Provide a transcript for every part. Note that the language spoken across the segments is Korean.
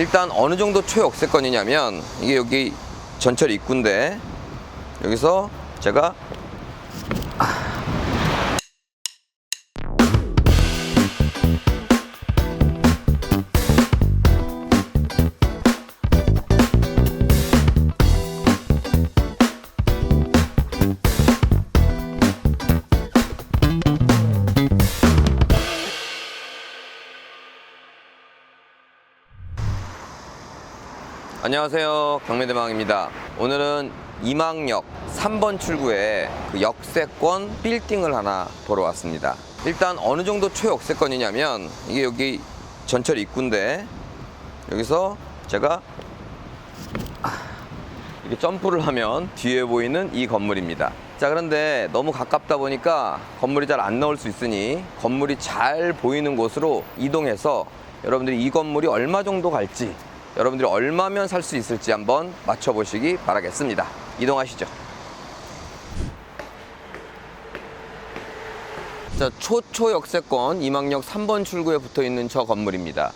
일단 어느 정도 초역세권이냐면 이게 여기 전철 입구인데 여기서 제가 안녕하세요. 경매대망입니다. 오늘은 이망역 3번 출구에 그 역세권 빌딩을 하나 보러 왔습니다. 일단 어느 정도 초역세권이냐면 이게 여기 전철 입구인데 여기서 제가 이렇게 점프를 하면 뒤에 보이는 이 건물입니다. 자 그런데 너무 가깝다 보니까 건물이 잘 안 나올 수 있으니 건물이 잘 보이는 곳으로 이동해서 여러분들이 이 건물이 얼마 정도 갈지 여러분들이 얼마면 살 수 있을지 한번 맞춰보시기 바라겠습니다 이동하시죠 자, 초초 역세권 이망역 3번 출구에 붙어 있는 저 건물입니다.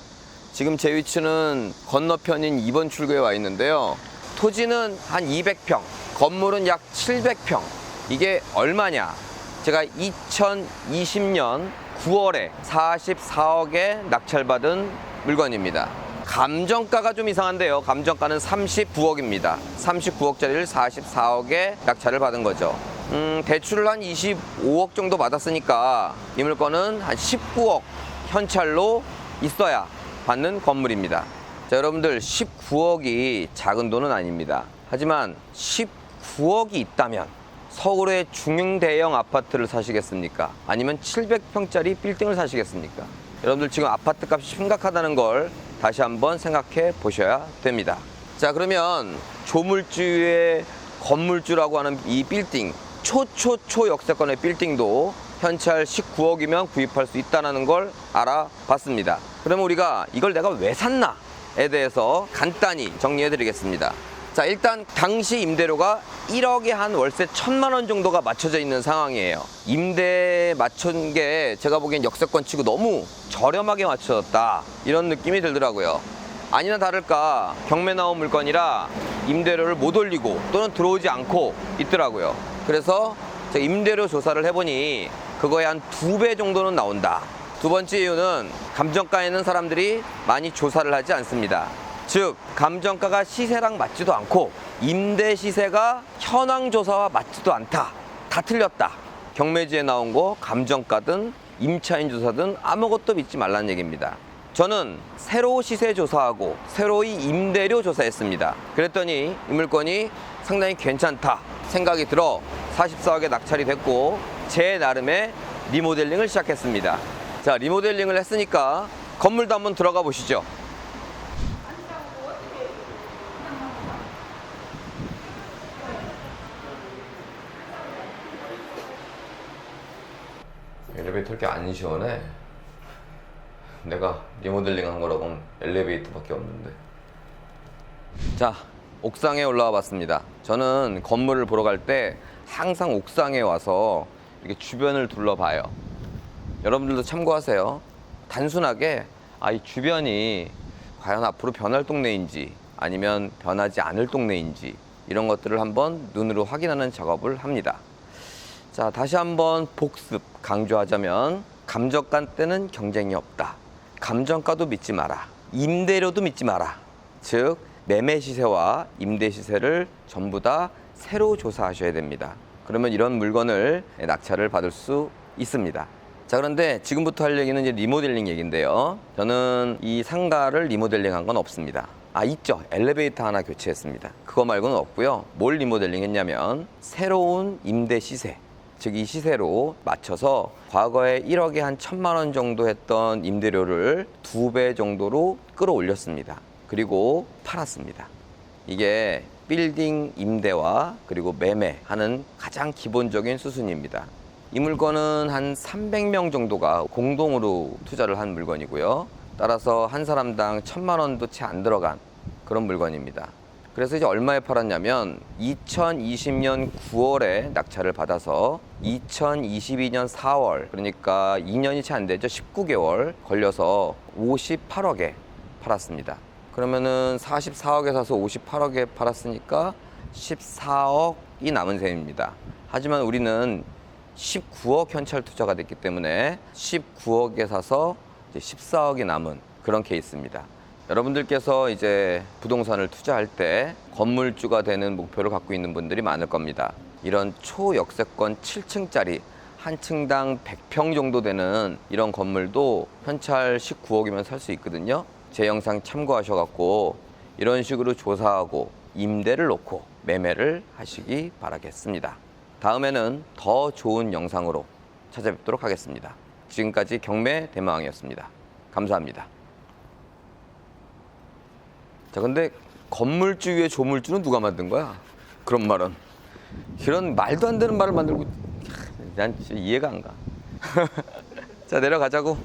지금 제 위치는 건너편인 2번 출구에 와 있는데요. 토지는 한 200평, 건물은 약 700평. 이게 얼마냐? 제가 2020년 9월에 44억에 낙찰받은 물건입니다. 감정가가 좀 이상한데요. 감정가는 39억입니다. 39억짜리를 44억에 낙찰을 받은 거죠. 음, 대출을 한 25억 정도 받았으니까 이 물건은 한 19억 현찰로 있어야 받는 건물입니다. 자, 여러분들 19억이 작은 돈은 아닙니다. 하지만 19억이 있다면 서울의 중형대형 아파트를 사시겠습니까? 아니면 700평짜리 빌딩을 사시겠습니까? 여러분들 지금 아파트 값이 심각하다는 걸 다시 한번 생각해 보셔야 됩니다. 자, 그러면 조물주의 건물주라고 하는 이 빌딩, 초초초 역세권의 빌딩도 현찰 19억이면 구입할 수 있다는 걸 알아봤습니다. 그러면 우리가 이걸 내가 왜 샀나에 대해서 간단히 정리해 드리겠습니다. 자, 일단 당시 임대료가 1억에 한 월세 천만 원 정도가 맞춰져 있는 상황이에요. 임대에 맞춘 게 제가 보기엔 역세권 치고 너무 저렴하게 맞춰졌다. 이런 느낌이 들더라고요. 아니나 다를까 경매 나온 물건이라 임대료를 못 올리고 또는 들어오지 않고 있더라고요. 그래서 제가 임대료 조사를 해보니 그거에 한 두 배 정도는 나온다. 두 번째 이유는 감정가에 있는 사람들이 많이 조사를 하지 않습니다. 즉 감정가가 시세랑 맞지도 않고 임대 시세가 현황 조사와 맞지도 않다. 다 틀렸다. 경매지에 나온 거 감정가든 임차인 조사든 아무것도 믿지 말라는 얘기입니다. 저는 새로 시세 조사하고 새로이 임대료 조사했습니다. 그랬더니 이 물건이 상당히 괜찮다 생각이 들어 44억에 낙찰이 됐고 제 나름의 리모델링을 시작했습니다. 자, 리모델링을 했으니까 건물도 한번 들어가 보시죠. 엘리베이터 이렇게 안 시원해. 내가 리모델링 한 거라고는 엘리베이터밖에 없는데. 자, 옥상에 올라와 봤습니다. 저는 건물을 보러 갈 때 항상 옥상에 와서 이렇게 주변을 둘러봐요. 여러분들도 참고하세요. 단순하게 아, 이 주변이 과연 앞으로 변할 동네인지 아니면 변하지 않을 동네인지 이런 것들을 한번 눈으로 확인하는 작업을 합니다. 자, 다시 한번 복습 강조하자면 감정가 때는 경쟁이 없다. 감정가도 믿지 마라. 임대료도 믿지 마라. 즉 매매 시세와 임대 시세를 전부 다 새로 조사하셔야 됩니다. 그러면 이런 물건을 낙찰을 받을 수 있습니다. 자, 그런데 지금부터 할 얘기는 이제 리모델링 얘기인데요. 저는 이 상가를 리모델링 한 건 없습니다. 아, 있죠. 엘리베이터 하나 교체했습니다. 그거 말고는 없고요. 뭘 리모델링 했냐면 새로운 임대 시세, 즉 이 시세로 맞춰서 과거에 1억에 한 천만 원 정도 했던 임대료를 두 배 정도로 끌어올렸습니다. 그리고 팔았습니다. 이게 빌딩 임대와 그리고 매매하는 가장 기본적인 수순입니다. 이 물건은 한 300명 정도가 공동으로 투자를 한 물건이고요. 따라서 한 사람당 천만 원도 채 안 들어간 그런 물건입니다. 그래서 이제 얼마에 팔았냐면 2020년 9월에 낙찰을 받아서 2022년 4월 그러니까 2년이 채 안 되죠. 19개월 걸려서 58억에 팔았습니다. 그러면은 44억에 사서 58억에 팔았으니까 14억이 남은 셈입니다. 하지만 우리는 19억 현찰 투자가 됐기 때문에 19억에 사서 이제 14억이 남은 그런 케이스입니다. 여러분들께서 이제 부동산을 투자할 때 건물주가 되는 목표를 갖고 있는 분들이 많을 겁니다. 이런 초역세권 7층짜리 한 층당 100평 정도 되는 이런 건물도 현찰 19억이면 살 수 있거든요. 제 영상 참고하셔갖고 이런 식으로 조사하고 임대를 놓고 매매를 하시기 바라겠습니다. 다음에는 더 좋은 영상으로 찾아뵙도록 하겠습니다. 지금까지 경매 대마왕이었습니다. 감사합니다. 자, 근데 건물주 위에 조물주는 누가 만든 거야? 그런 말은. 이런 말도 안 되는 말을 만들고 난 이해가 안 가. 자, 내려가자고.